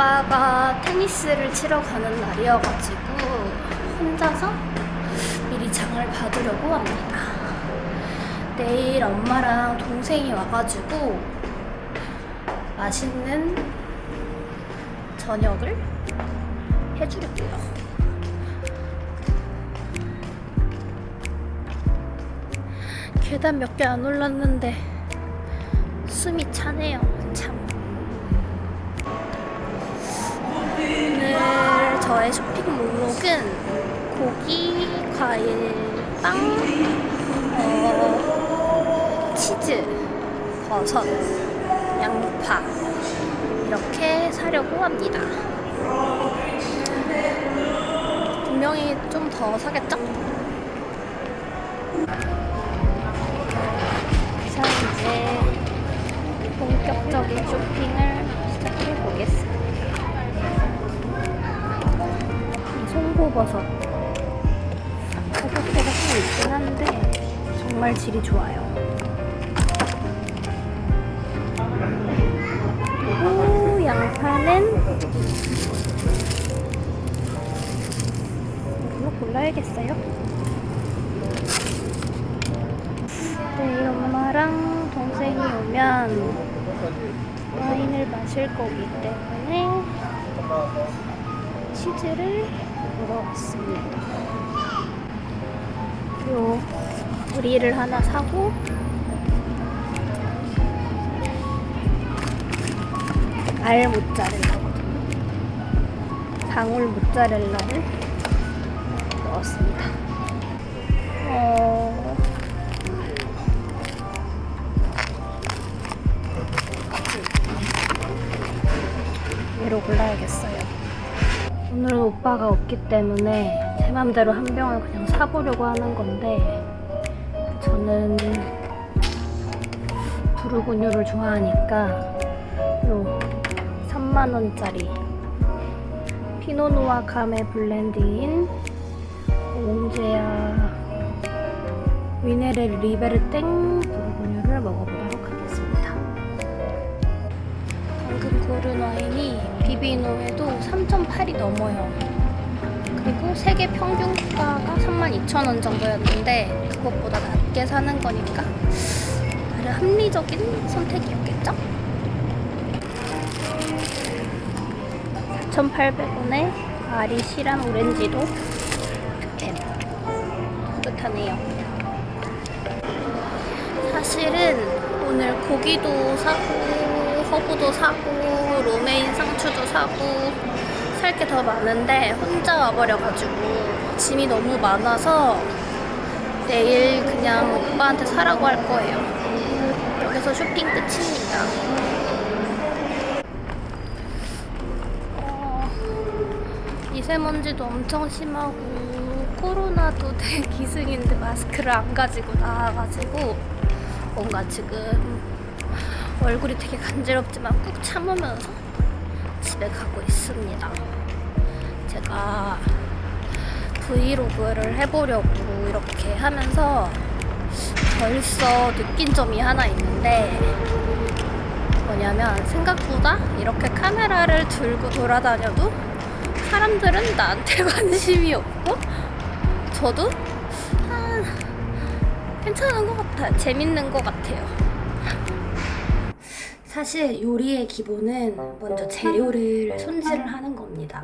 오빠가 테니스를 치러 가는 날이어가지고 혼자서 미리 장을 봐두려고 합니다. 내일 엄마랑 동생이 와가지고 맛있는 저녁을 해주려고요. 계단 몇 개 안 올랐는데 숨이 차네요. 오늘 저의 쇼핑 목록은 고기, 과일, 빵, 어, 치즈, 버섯, 양파 이렇게 사려고 합니다. 분명히 좀 더 사겠죠? 이 송고버섯 가격대가 좀 있긴 한데 정말 질이 좋아요. 그리고 양파는 이걸로 골라야겠어요. 내일 엄마랑 동생이 오면 와인을 마실 거기 때문에 치즈를 물어왔습니다. 요 브리를 하나 사고 알 모짜렐라거든요. 방울 모짜렐라를 넣었습니다. 어... 얘로 골라야겠어요. 오늘은 오빠가 없기 때문에 제 맘대로 한 병을 그냥 사보려고 하는 건데 저는 부르고뉴를 좋아하니까 요 3만원짜리 피노누아 카메 블렌드인 옹제야 위네레 리베르땡 부르고뉴를 먹어보도록 하겠습니다. 방금 고른 와인이 비비노에도 3.8이 넘어요. 그리고 세계 평균 가가 32,000원 정도였는데 그것보다 낮게 사는 거니까 나름 합리적인 선택이었겠죠? 4,800원에 아리 실한 오렌지도 득템. 뿌듯하네요. 사실은 오늘 고기도 사고 허브도 사고 로메인 상추도 사고 살 게 더 많은데 혼자 와버려가지고 짐이 너무 많아서 내일 그냥 오빠한테 사라고 할 거예요. 여기서 쇼핑 끝입니다. 어, 미세먼지도 엄청 심하고 코로나도 대기승인데 마스크를 안 가지고 나와가지고 뭔가 지금 얼굴이 되게 간지럽지만 꾹 참으면서 집에 가고 있습니다. 제가 브이로그를 해보려고 이렇게 하면서 벌써 느낀 점이 하나 있는데 뭐냐면 생각보다 이렇게 카메라를 들고 돌아다녀도 사람들은 나한테 관심이 없고 저도 아, 괜찮은 것 같아요. 재밌는 것 같아요. 사실 요리의 기본은 먼저 재료를 손질을 하는 겁니다.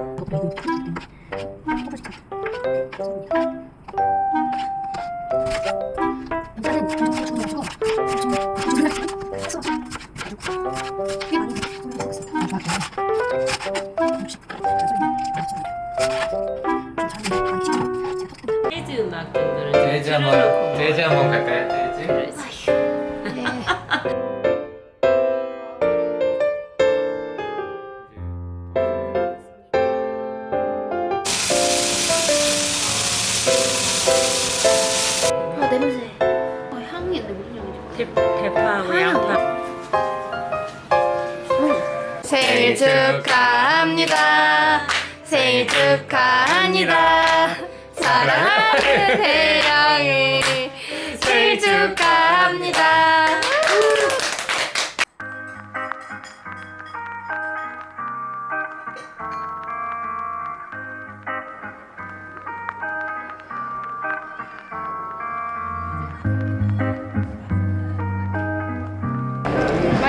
대, 대파하고 양파 생일 축하합니다. 생일 축하합니다. 사랑하는 혜영이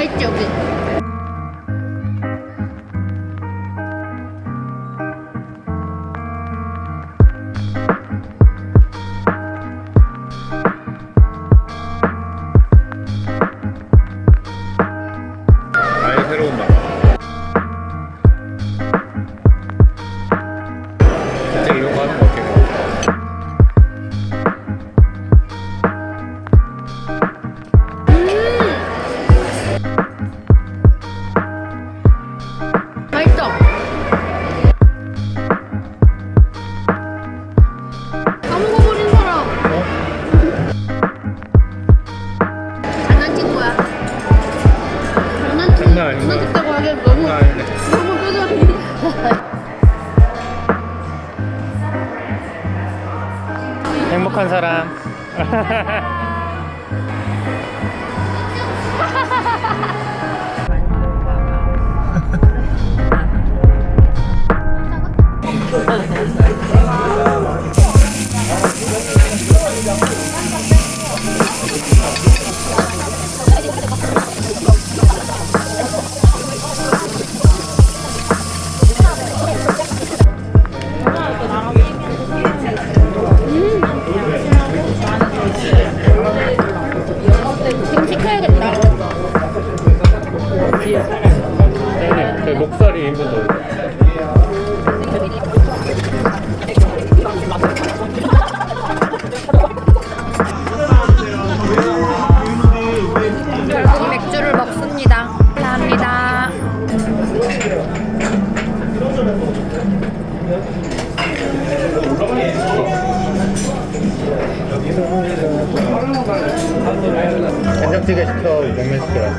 있지 여기 똑똑한 사람. 찌개 시켜 냉면 시켜라.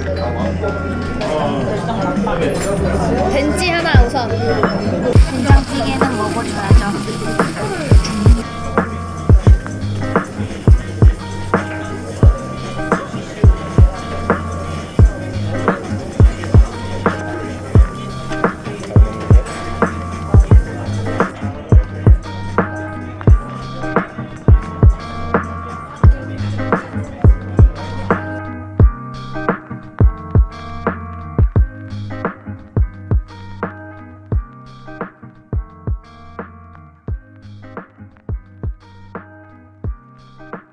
벤치 하나 우선. 된장찌개는 먹어줘야죠.